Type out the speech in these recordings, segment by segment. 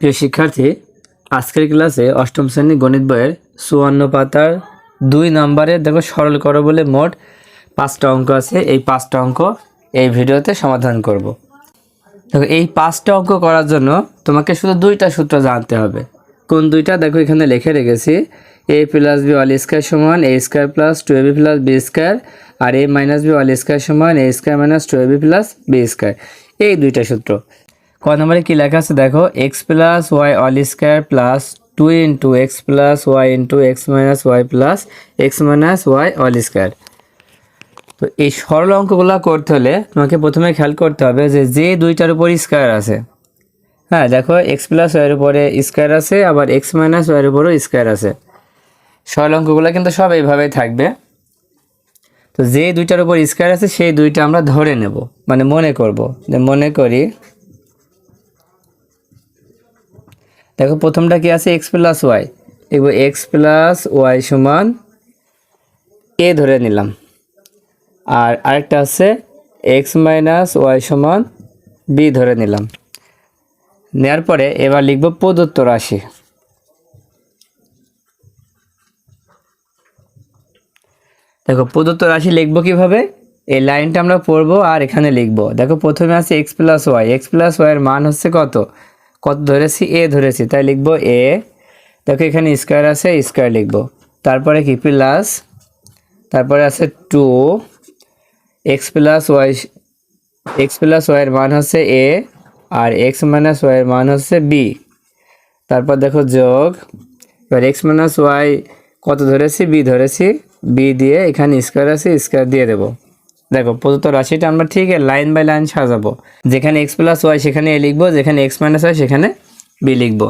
প্রিয় শিক্ষার্থী, আজকের ক্লাসে অষ্টম শ্রেণি গণিত বইয়ের চুয়ান্ন পাতার দুই নম্বরে দেখো সরল করো বলে মোট পাঁচটা অঙ্ক আছে। এই পাঁচটা অঙ্ক এই ভিডিওতে সমাধান করব। দেখো, এই পাঁচটা অঙ্ক করার জন্য তোমাকে শুধু দুইটা সূত্র জানতে হবে। কোন দুইটা? দেখো, এখানে লিখে রেখেছি। A plus B all square সমান A square plus two A B plus B square R A minus B all square সমান A square minus two A B plus B square এই দুইটা সূত্র। ক নম্বরে কি লেখা আছে? দেখো X plus Y all square plus two into X plus Y into X minus Y plus X minus Y all square তো এই সরল অঙ্কগুলো করতে হলে তোমাকে প্রথমে খেয়াল করতে হবে যে যে দুইটার উপর স্কোয়ার আছে। হ্যাঁ দেখো এক্স প্লাস ওয়াইয়ের উপরে স্কোয়ার আছে, আবার এক্স মাইনাস ওয়াইয়ের উপরেও স্কোয়ার আছে। সরল অঙ্কগুলো কিন্তু সব এইভাবেই থাকবে। তো যে দুইটার উপর স্কোয়ার আছে, সেই দুইটা আমরা ধরে নেব মানে মনে করব। যে মনে করি দেখো, প্রথমটা কি আছে? এক্স প্লাস ওয়াই দেখব এক্স প্লাস ওয়াই সমান এ ধরে নিলাম। আর আরেকটা আছে এক্স মাইনাস ওয়াই সমান বি ধরে নিলাম। নেওয়ার পরে এবার লিখব প্রদত্ত রাশি। দেখো, প্রদত্ত রাশি লিখব কীভাবে? এই লাইনটা আমরা পড়ব আর এখানে লিখব। দেখো, প্রথমে আছে X plus Y X plus ওয়াইয়ের মান হচ্ছে কত? কত ধরেছি? এ ধরেছি, তাই লিখব এ দেখো এখানে স্কোয়ার আছে স্কোয়ার লিখব। তারপরে কি? প্লাস তারপরে আছে two X plus Y X plus ওয়াইয়ের মান হচ্ছে এ আর এক্স মাইনাস ওয়াইয়ের মান হচ্ছে বি তারপর দেখো যোগ, এবার এক্স মাইনাস ওয়াই কত ধরেছি? বি ধরেছি। বি দিয়ে এখানে স্কোয়ার আছে স্কোয়ার দিয়ে দেবো। দেখো, প্রদত্ত রাশিটা আমরা ঠিক লাইন বাই লাইন সাজাবো। যেখানে এক্স প্লাস ওয়াই সেখানে এ লিখব, যেখানে এক্স মাইনাস ওয়াই সেখানে বি লিখব।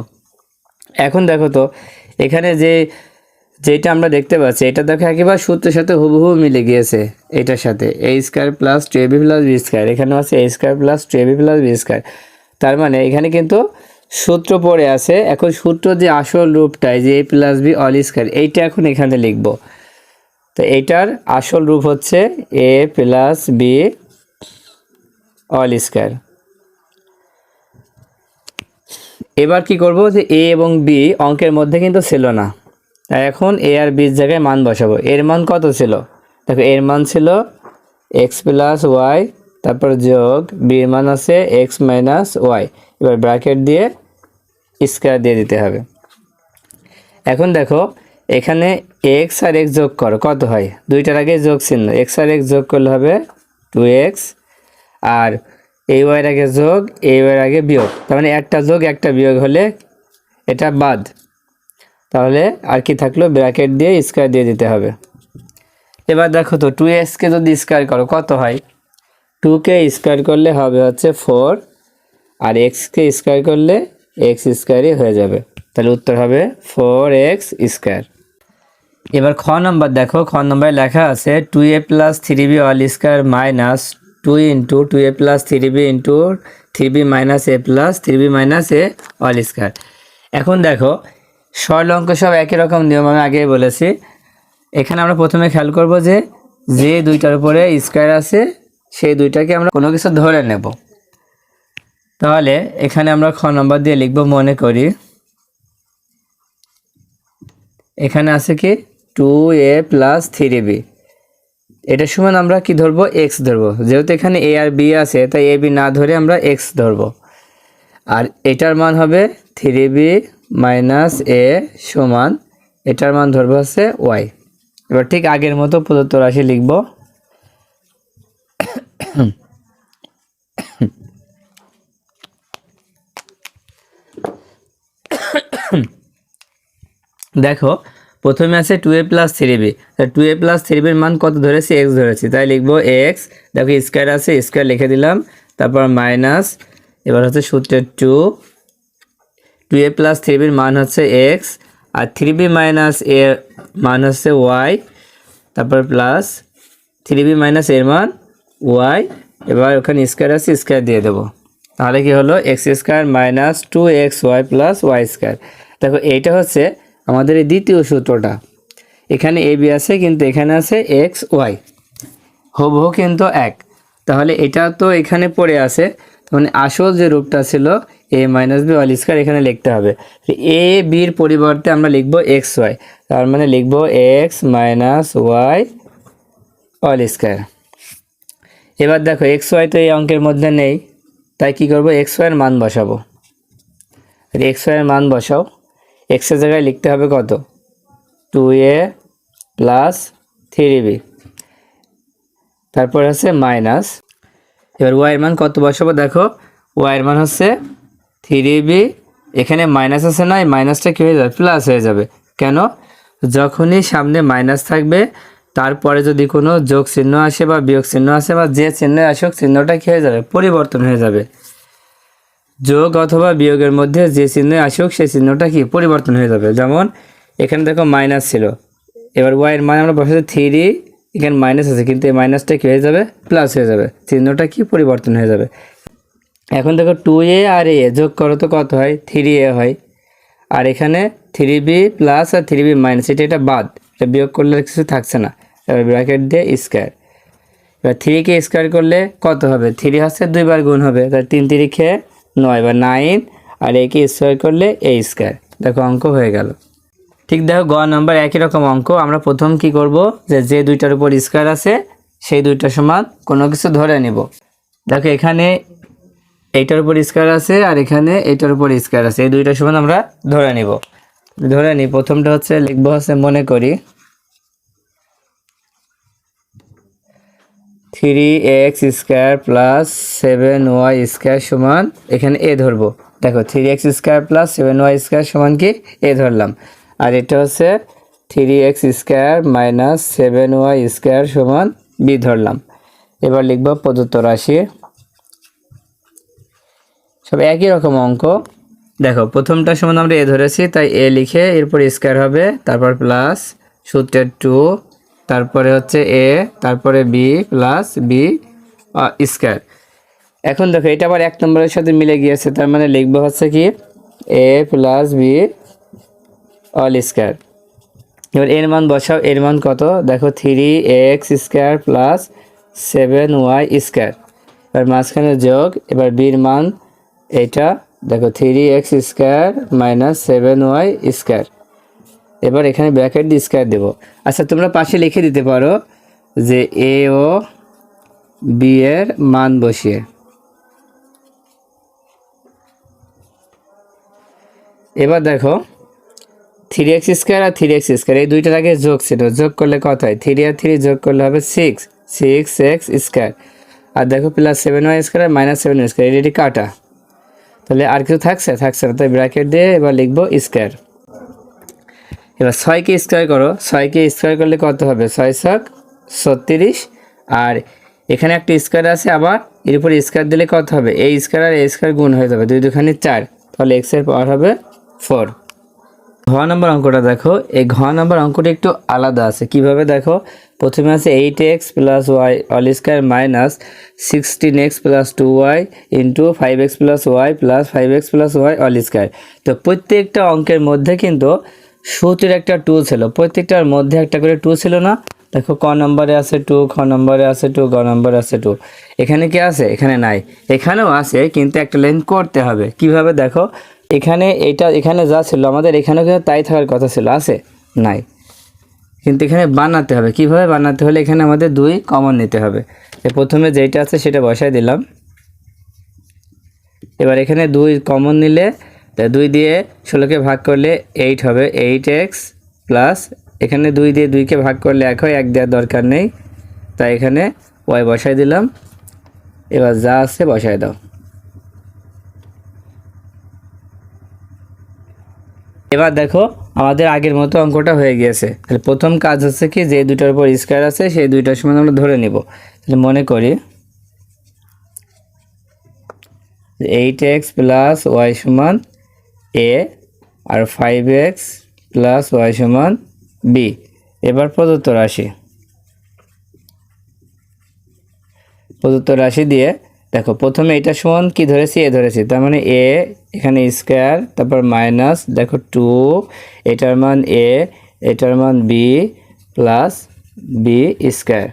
এখন দেখো তো, এখানে যে, যেটা আমরা দেখতে পাচ্ছি, এটা দেখো একেবারে সূত্রের সাথে হুবহু মিলে গিয়েছে এটার সাথে। A square plus two A B plus B square এখানে আছে A square plus two A B plus B square তার মানে এখানে কিন্তু সূত্র পড়ে আছে, এখন সূত্র যে আসল রূপটাই যে A plus B all square এইটা এখন এখানে লিখব। তো এইটার আসল রূপ হচ্ছে A plus B all square এবার কি করব যে এ এবং বি অঙ্কের মধ্যে কিন্তু ছিল না। তাই এখন এ আর বির জায়গায় মান বসাবো। এর মান কত ছিল? দেখো, এর মান ছিল এক্স প্লাস ওয়াই তারপর যোগ বির মান আছে এক্স মাইনাস ওয়াই এবার ব্র্যাকেট দিয়ে স্কোয়ার দিয়ে দিতে হবে। এখন দেখো এখানে এক্স আর এক্স যোগ করো, কত হয়? দুইটার আগে যোগ চিহ্ন এক্স আর এক্স যোগ করলে হবে টু এক্স আর এই ওয়াইয়ের আগে যোগ, এই ওয়াইয়ের আগে বিয়োগ। তার মানে একটা যোগ, একটা বিয়োগ হলে এটা বাদ। তাহলে আর কি থাকল? ব্র্যাকেট দিয়ে স্কোয়ার দিয়ে দিতে হবে। এবার দেখো তো টু এক্সকে যদি স্কোয়ার করো, কত হয়? টুকে স্কোয়ার করলে হবে হচ্ছে ফোর আর এক্সকে স্কোয়ার করলে এক্স স্কোয়ারই হয়ে যাবে। তাহলে উত্তর হবে ফোর এক্স স্কোয়ার এবার খ নম্বর দেখো, খ নম্বরে লেখা আছে two A plus three B all square minus two into two A plus three B into three B minus A plus three B minus A all square এখন দেখো, সরল অঙ্ক সব একই রকম নিয়ম আমি আগেই বলেছি। এখানে আমরা প্রথমে খেয়াল করব যে যে দুইটার উপরে স্কোয়ার আছে, সেই দুইটাকে আমরা কোনো কিছু ধরে নেব। তাহলে এখানে আমরা খ নম্বর দিয়ে লিখব মনে করি। এখানে আছে কি? Two A plus three B এটার সমান আমরা কি ধরবো? এক্স ধরবো। যেহেতু এখানে এ আর বি আছে, তাই এ বি না ধরে আমরা এক্স ধরবো। আর এটার মান হবে থ্রি বি মাইনাস এ সমান, এটার মান ধরবো হচ্ছে ওয়াই এবার ঠিক আগের মতো প্রদত্ত রাশি লিখব। দেখো প্রথমে আছে two A plus three B two A plus three বির মান কত ধরেছি? এক্স ধরেছি। তাই লিখব এক্স দেখো স্কোয়ার আছে স্কোয়ার লিখে দিলাম। তারপর মাইনাস এবার হচ্ছে সূত্রের two two A plus three বির মান হচ্ছে এক্স আর থ্রি বি মাইনাস এর মান হচ্ছে ওয়াই তারপর প্লাস থ্রি বি মাইনাস এর মান ওয়াই এবার ওখানে স্কোয়ার আছে স্কোয়ার দিয়ে দেবো। তাহলে কি হলো? X square minus two X Y plus Y square দেখো এইটা হচ্ছে আমাদের এই দ্বিতীয় সূত্রটা। এখানে এ বি আছে, কিন্তু এখানে আছে এক্স ওয়াই হুবহু কিন্তু এক। তাহলে এটা তো এখানে পড়ে আছে। মানে আসল যে রূপটা ছিল A minus B all square এখানে লিখতে হবে। এ বির পরিবর্তে আমরা লিখব এক্স ওয়াই তার মানে লিখব X minus Y all square এবার দেখো এক্স ওয়াই তো এই অঙ্কের মধ্যে নেই। তাই কি করব? এক্স ওয়াইয়ের মান বসাবো। এক্স ওয়াইয়ের মান বসাও। এক্সের জায়গায় লিখতে হবে কত? Two A plus three B তারপর হচ্ছে মাইনাস এবার ওয়াইয়ের মান কত বসাবো? দেখো ওয়াইয়ের মান হচ্ছে থ্রি বি এখানে মাইনাস আছে না, এই মাইনাসটা কী হয়ে যাবে? প্লাস হয়ে যাবে। কেন? যখনই সামনে মাইনাস থাকবে, তারপরে যদি কোনো যোগ চিহ্ন আসে বা বিয়োগ চিহ্ন আসে বা যে চিহ্ন আসুক, চিহ্নটা কী হয়ে যাবে? পরিবর্তন হয়ে যাবে। যোগ অথবা বিয়োগের মধ্যে যে চিহ্ন আসুক, সেই চিহ্নটা কি? পরিবর্তন হয়ে যাবে। যেমন, এখানে দেখো মাইনাস ছিল। এবার ওয়াইয়ের মান আমরা বসাতে থ্রি এখানে মাইনাস আছে, কিন্তু এই মাইনাসটা কী হয়ে যাবে? প্লাস হয়ে যাবে। চিহ্নটা কি? পরিবর্তন হয়ে যাবে। এখন দেখো টু এ আর এ যোগ করো তো কত হয়? থ্রি এ হয়। আর এখানে থ্রি বি প্লাস আর থ্রি বি মাইনাস এটা এটা বাদ। এটা বিয়োগ করলে কিছু থাকছে না। এবার ব্র্যাকেট দিয়ে স্কোয়ার এবার থ্রিকে স্কোয়ার করলে কত হবে? থ্রি হচ্ছে দুইবার গুণ হবে। তার তিন তিরিখে নয় বা নাইন আর একে স্কোয়ার করলে এ স্কোয়ার দেখো অঙ্ক হয়ে গেল। ঠিক দেখো গ নাম্বার একই রকম অঙ্ক। আমরা প্রথম কি করব? যে যে দুইটার উপর স্কোয়ার আছে, সেই দুইটা সমান কোনো কিছু ধরে নিব। দেখো এখানে এইটার উপর স্কোয়ার আছে আর এখানে এইটার উপর স্কোয়ার আছে। এই দুইটা সমান আমরা ধরে নিব। ধরে নিই। প্রথমটা হচ্ছে লিখব হচ্ছে মনে করি। Three X square plus seven Y square সমান এখানে এ ধরবো। দেখো, three X square plus seven Y square সমান কি? এ ধরলাম। আর এটা হচ্ছে three X square minus seven Y square সমান বি ধরলাম। এবার লিখব প্রদত্ত রাশি। সব একই রকম অঙ্ক। দেখো, প্রথমটা সমান আমরা এ ধরেছি, তাই এ লিখে এরপর স্কোয়ার হবে, তারপর প্লাস সূত্রের টু তারপরে হচ্ছে এ তারপরে বি প্লাস বি স্কোয়ার এখন দেখো, এটা আবার এক নম্বরের সাথে মিলে গিয়েছে, তার মানে লিখব হচ্ছে কি? A plus B all square এবার এর মান বসাও, এর মান কত? দেখো three X square plus seven Y square এবার মাঝখানে যোগ, এবার বির মান, এটা দেখো three X square minus seven Y square এবার এখানে ব্র্যাকেট দিয়ে স্কোয়ার দেবো। আচ্ছা তোমরা পাশে লিখে দিতে পারো যে এ ও বি এর মান বসিয়ে। এবার দেখো থ্রি এক্স স্কোয়ার আর থ্রি এক্স স্কোয়ার এই দুইটার আগে যোগ ছিল। যোগ করলে কত হয়? থ্রি আর থ্রি যোগ করলে হবে সিক্স সিক্স এক্স স্কোয়ার আর দেখো plus seven Y square minus seven square এটি কাটা। তাহলে আর কিছু থাকছে? থাকছে না। তাই ব্র্যাকেট দিয়ে এবার লিখব স্কোয়ার এবার ছয়কে স্কোয়ার করো ছয়কে স্কোয়ার করলে কত হবে? ছয় ছক ছত্রিশ। আর এখানে একটা স্কোয়ার আছে, আবার এর উপরে স্কোয়ার দিলে কত হবে? এই স্কোয়ার আর এই স্কোয়ার গুণ হয়ে যাবে, দুই দুখানি চার। তাহলে এক্সের পাওয়ার হবে ফোর ঘ নম্বর অঙ্কটা দেখো, এই ঘ নম্বর অঙ্কটা একটু আলাদা আছে। কীভাবে দেখো? প্রথমে আছে eight X plus Y all square minus sixteen X plus two Y into five X plus Y plus five X plus Y all square তো প্রত্যেকটা অঙ্কের মধ্যে কিন্তু সূত্রের একটা টু ছিল। প্রত্যেকটার মধ্যে একটা করে টু ছিল না। দেখো, ক নম্বরে আছে টু খ নম্বরে আছে টু গ নম্বরে আছে টু এখানে কি আছে? এখানে নাই। এখানেও আছে, কিন্তু একটা লাইন করতে হবে। কীভাবে? দেখো, এখানে এটা, এখানে যা ছিল আমাদের, এখানেও কিন্তু তাই থাকার কথা ছিল। আছে? নাই। কিন্তু এখানে বানাতে হবে। কীভাবে বানাতে হলে এখানে আমাদের দুই কমন নিতে হবে। প্রথমে যেটা আছে সেটা বসাই দিলাম। এবার এখানে দুই কমন নিলে তা দুই দিয়ে ষোলোকে ভাগ করলে এইট হবে। এইট এক্স প্লাস এখানে দুই দিয়ে দুইকে ভাগ করলে এক হয়, এক দেওয়ার দরকার নেই। তাই এখানে ওয়াই বসাই দিলাম। এবার যা আছে বসাই দাও। এবার দেখো আমাদের আগের মতো অঙ্কটা হয়ে গিয়েছে। তাহলে প্রথম কাজ হচ্ছে কি, যে দুইটার উপর স্কোয়ার আছে, সেই দুইটার সমান আমরা ধরে নিব। তাহলে মনে করি এইট এক্স প্লাস ওয়াই সমান এ আর ফাইভ এক্স প্লাস ওয়াই সমান বি এবার প্রদত্ত রাশি। প্রদত্ত রাশি দিয়ে, দেখো, প্রথমে এটা সমান কি ধরেছি, এ ধরেছি। তার মানে এ এখানে স্কোয়ার তারপর মাইনাস দেখো টু এটার মান এ এটার মান বি প্লাস বি স্কোয়ার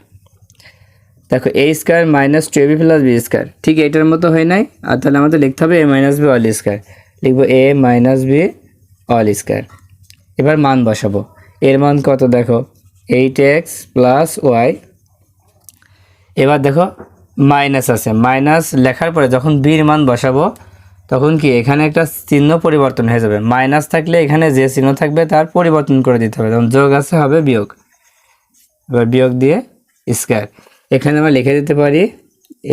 দেখো a square minus two b plus b square ঠিক এটার মতো হয় নাই, আর তাহলে আমাদের লিখতে হবে a minus b all square লিখব a minus b all square. এবার মান বসাবো। এর মান কত দেখো? Eight x plus y. এবার দেখো, মাইনাস আছে। মাইনাস লেখার পরে যখন বির মান বসাবো, তখন কি এখানে একটা চিহ্ন পরিবর্তন হয়ে যাবে। মাইনাস থাকলে এখানে যে চিহ্ন থাকবে, তার পরিবর্তন করে দিতে হবে। যেমন যোগ আছে, হবে বিয়োগ। এবার বিয়োগ দিয়ে স্কোয়ার। এখানে আমরা লিখে দিতে পারি,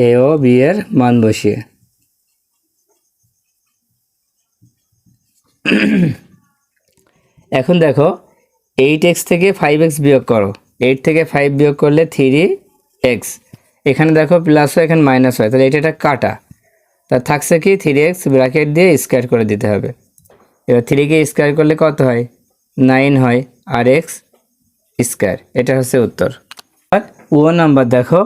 এ ও বি এর মান বসিয়ে। এখন দেখো এইট এক্স থেকে ফাইভ এক্স বিয়োগ করো। এইট থেকে ফাইভ বিয়োগ করলে থ্রি এক্স এখানে দেখো প্লাস হয়, এখানে মাইনাস হয়। তাহলে এটা একটা কাটা। তা থাকছে কি? থ্রি এক্স ব্র্যাকেট দিয়ে স্কোয়ার করে দিতে হবে। এবার থ্রিকে স্কোয়ার করলে কত হয়? নাইন হয় আর এক্স স্কোয়ার এটা হচ্ছে উত্তর। আর ও নাম্বার দেখো।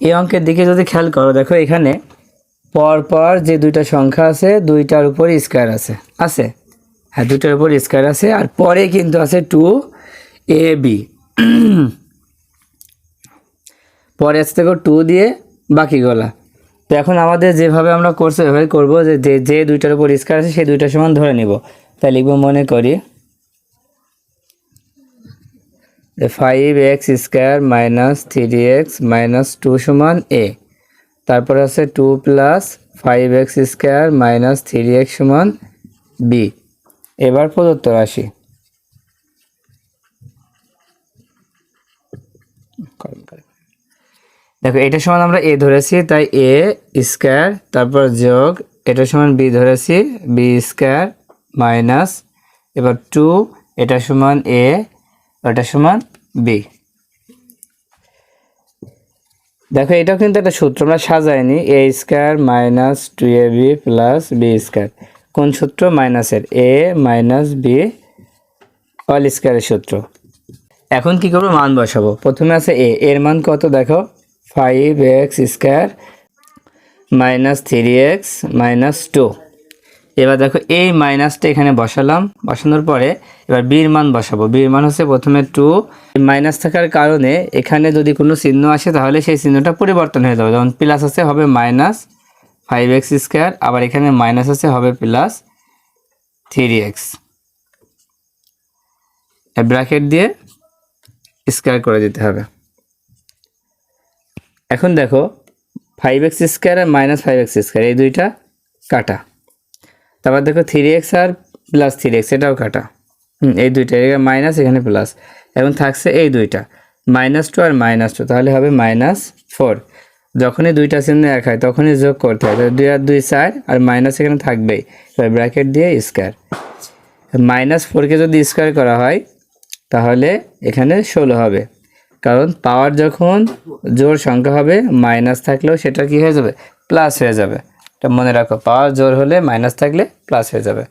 এই অঙ্কের দিকে যদি খেয়াল করো, দেখো এখানে পর পর যে দুইটা সংখ্যা আছে, দুইটার উপর স্কোয়ার আছে। আছে? হ্যাঁ দুইটার উপর স্কোয়ার আছে, আর পরে কিন্তু আছে টু এ বি পরে আছে দেখো টু দিয়ে বাকিগুলা। তো এখন আমাদের যেভাবে আমরা করছি ওইভাবে করব যে যে যে দুইটার উপর স্কোয়ার আছে, সেই দুইটার সমান ধরে নিব। তাই লিখব মনে করি। Five x square minus three x minus two সমান এ তারপর আছে two plus five x square minus three x সমান বি এবার প্রদত্ত রাশি। দেখো, এটা সমান আমরা এ ধরেছি, তাই এ স্কোয়ার তারপর যোগ, এটা সমান বি ধরেছি বি স্কোয়ার মাইনাস এবার টু এটা সমান এ ওটা সমান বি দেখো, এটাও কিন্তু একটা সূত্র, আমরা সাজাইনি a square minus two a b plus b square কোন সূত্র? মাইনাসের এ মাইনাস বি অল স্কোয়ারের সূত্র। এখন কি করব? মান বসাবো। প্রথমে আছে এ এর মান কত দেখো? Five x square minus three x minus two এবার দেখো এই মাইনাসটা এখানে বসালাম। বসানোর পরে এবার বির মান বসাবো। বির মান হচ্ছে প্রথমে টু মাইনাস থাকার কারণে এখানে যদি কোনো চিহ্ন আসে, তাহলে সেই চিহ্নটা পরিবর্তন হয়ে যাবে। যেমন প্লাস আছে, হবে মাইনাস ফাইভ এক্স স্কোয়ার আবার এখানে মাইনাস আছে, হবে প্লাস থ্রি এক্স ব্র্যাকেট দিয়ে স্কোয়ার করে দিতে হবে। এখন দেখো ফাইভ এক্স স্কোয়ার আর মাইনাস ফাইভ এক্স স্কোয়ার এই দুইটা কাটা। তারপর দেখো থ্রি এক্স আর প্লাস থ্রি এক্স এটাও কাটা। এই দুইটা এখানে মাইনাস এখানে প্লাস এখন থাকছে এই দুইটা। মাইনাস টু আর মাইনাস টু তাহলে হবে মাইনাস ফোর যখনই দুইটা চিহ্ন এক হয়, তখনই যোগ করতে হয় দুই আর দুই চার, আর মাইনাস এখানে থাকবেই। এবার ব্র্যাকেট দিয়ে স্কোয়ার মাইনাস ফোরকে যদি স্কোয়ার করা হয়, তাহলে এখানে ষোলো হবে। কারণ পাওয়ার যখন জোর সংখ্যা হবে মাইনাস থাকলেও সেটা কি হয়ে যাবে? প্লাস হয়ে যাবে। এটা মনে রাখো, পাওয়ার জোর হলে মাইনাস থাকলে প্লাস হয়ে যাবে।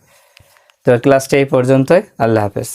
তো ক্লাসটা এই পর্যন্তই, আল্লাহ হাফেজ।